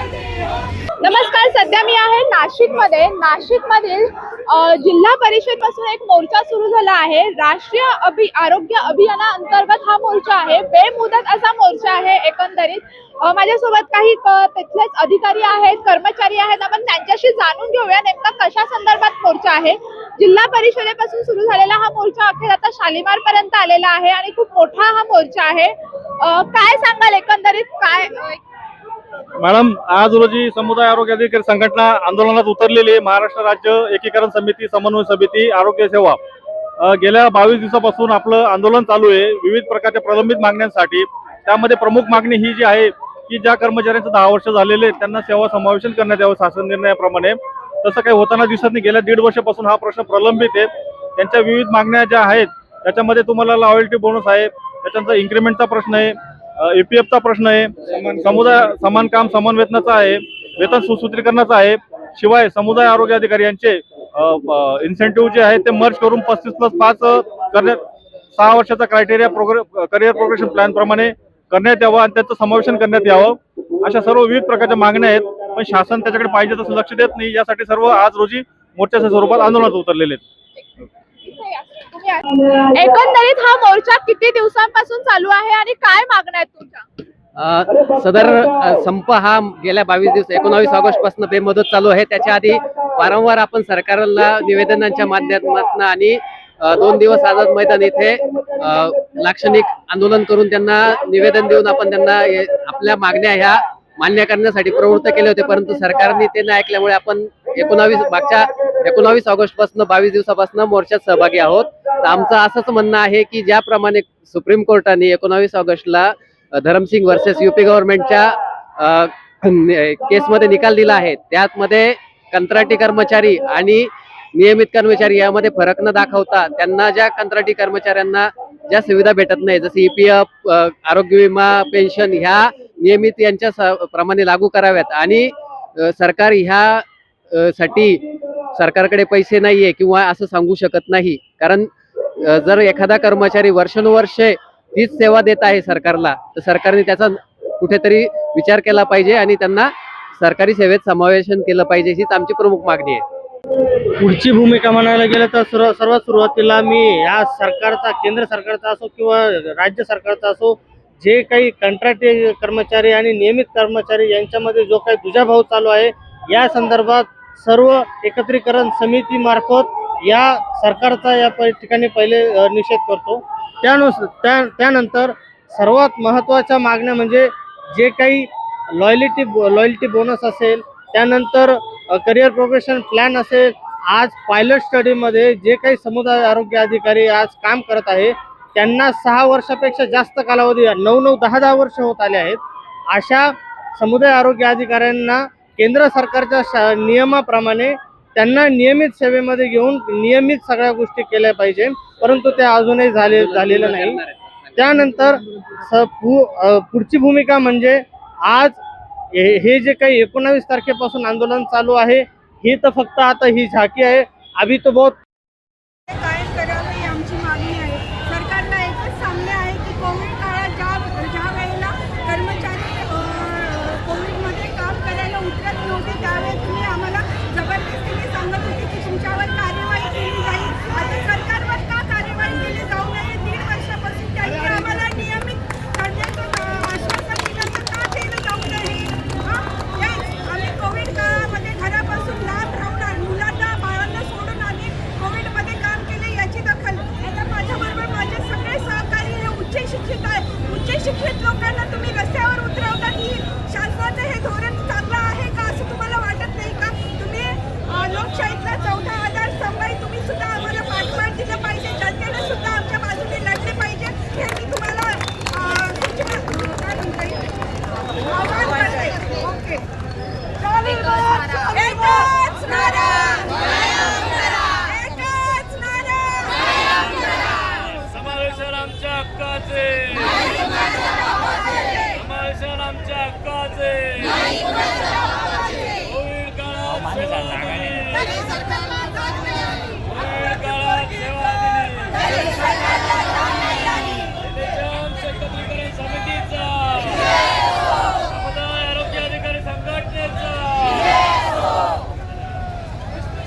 नमस्कार सध्या मी आहे नाशिकमध्ये. नाशिकमधील जिल्हा परिषदपासून एक मोर्चा सुरू झाला आहे. राष्ट्रीय अभि आरोग्य अभियाना अंतर्गत हा मोर्चा आहे. बेमुदत असा मोर्चा आहे एकंदरीत. माझ्यासोबत काही तिथलेच अधिकारी आहेत कर्मचारी आहेत. आपण त्यांच्याशी जाणून घेऊया नेमका कशा संदर्भात मोर्चा आहे. जिल्हा परिषदेपासून सुरू झालेला हा मोर्चा अखेर आता शालिमार पर्यंत आलेला आहे आणि खूप मोठा हा मोर्चा आहे. काय सांगाल एकंदरीत? काय मॅडम आज रोजी समुदाय आरोग्य अधिकारी संघटना आंदोलनात उतरलेली आहे. महाराष्ट्र राज्य एकीकरण समिती समन्वय समिती आरोग्य सेवा. गेल्या बावीस दिवसापासून आपलं आंदोलन चालू आहे. विविध प्रकारच्या प्रलंबित मागण्यांसाठी. त्यामध्ये प्रमुख मागणी ही जी आहे की ज्या कर्मचाऱ्यांचं दहा वर्ष झालेले आहेत, त्यांना सेवा समावेशन करण्यात यावं शासन निर्णयाप्रमाणे. तसं काही होताना दिसत नाही. गेल्या दीड वर्षापासून हा प्रश्न प्रलंबित आहे. त्यांच्या विविध मागण्या ज्या आहेत त्याच्यामध्ये तुम्हाला लॉयल्टी बोनस आहे. त्याच्यानंतर इन्क्रीमेंटचा प्रश्न आहे. एपीएफचा प्रश्न आहे. समुदाय समान काम समान वेतनाचा आहे. वेतन सुसूत्रीकरणाचा आहे. शिवाय समुदाय आरोग्य अधिकारी यांचे इन्सेंटिव्ह जे आहेत ते मर्ज करून पस्तीस प्लस पाच करण्यात सहा वर्षाचा क्रायटेरिया प्रोग्रे करिअर प्रोग्रेशन प्लॅन प्रमाणे करण्यात यावं आणि त्याचं समावेशन करण्यात यावं. अशा सर्व विविध प्रकारच्या मागण्या आहेत. पण शासन त्याच्याकडे पाहिजे तसं लक्ष देत नाही. यासाठी सर्व आज रोजी मोर्चाच्या स्वरूपात आंदोलनात उतरलेले आहेत. एकंदरीत हा मोर्चा किती दिवसांपासून चालू आहे आणि काय मागण्या आहेत तुमच्या? सदर संप हा गेल्या बावीस दिवस एकोणावीस ऑगस्टपासून बेमुदत चालू आहे. त्याच्या आधी वारंवार आपण सरकारला निवेदनांच्या माध्यमातून आणि दोन दिवस आझाद मैदान इथे लाक्षणिक आंदोलन करून त्यांना निवेदन देऊन आपण त्यांना आपल्या मागण्या ह्या मान्य करण्यासाठी प्रवृत्त केले होते. परंतु सरकारने ते न ऐकल्यामुळे आपण एकोणावीस मागच्या एकोणावीस ऑगस्टपासून बावीस दिवसापासून मोर्चात सहभागी आहोत. तर आमचं असंच म्हणणं आहे की ज्याप्रमाणे सुप्रीम कोर्टाने एकोणावीस ऑगस्टला धरमसिंग वर्सेस युपी गव्हर्नमेंटच्या केसमध्ये निकाल दिला आहे. त्यातमध्ये कंत्राटी कर्मचारी आणि नियमित कर्मचारी यामध्ये फरक न दाखवता त्यांना ज्या कंत्राटी कर्मचाऱ्यांना ज्या सुविधा भेटत नाही जसे ईपीएफ आरोग्य विमा पेन्शन ह्या नियमित यांच्या प्रमाणे लागू कराव्यात. आणि सरकार ह्या साठी सरकारकडे पैसे नाहीये किंवा असं सांगू शकत नाही. कारण जर एखादा कर्मचारी वर्षानुवर्षे तीच सेवा देत आहे सरकारला तर सरकारने त्याचा कुठेतरी विचार केला पाहिजे आणि त्यांना सरकारी सेवेत समावेशन केलं पाहिजे हीच आमची प्रमुख मागणी आहे. पुढची भूमिका म्हणायला गेलं तर सर्व सर्वात सुरुवातीला मी या सरकारचा केंद्र सरकारचा असो किंवा राज्य सरकारचा असो जे काही कंत्राटी कर्मचारी आणि नियमित कर्मचारी यांच्यामध्ये जो काही दुजाभाव चालू आहे या संदर्भात सर्व एकत्रीकरण समितीमार्फत या सरकारचा या ठिकाणी पहिले निषेध करतो. त्यानुसार त्या त्यानंतर सर्वात महत्त्वाच्या मागण्या म्हणजे जे काही लॉयलिटी लॉयल्टी बोनस असेल त्यानंतर करिअर प्रोग्रेशन प्लॅन असेल आज पायलट स्टडीमध्ये जे काही समुदाय आरोग्य अधिकारी आज काम करत आहे त्यांना सहा वर्षापेक्षा जास्त कालावधी नऊ नऊ दहा दहा वर्ष होत आले आहेत. अशा समुदाय आरोग्य अधिकाऱ्यांना केंद्र सरकारच्या शा नियमाप्रमाणे त्यांना नियमित सेवेमध्ये घेऊन नियमित सगळ्या गोष्टी केल्या पाहिजे. परंतु ते अजूनही झाले झालेलं नाही. त्यानंतर पु पुढची भूमिका म्हणजे आज हे हे जे काही एकोणावीस तारखेपासून आंदोलन चालू आहे ही तर फक्त आता ही झाकी आहे. अभी तो बहुत हक्काचे. समावेशन आमच्या हक्काचे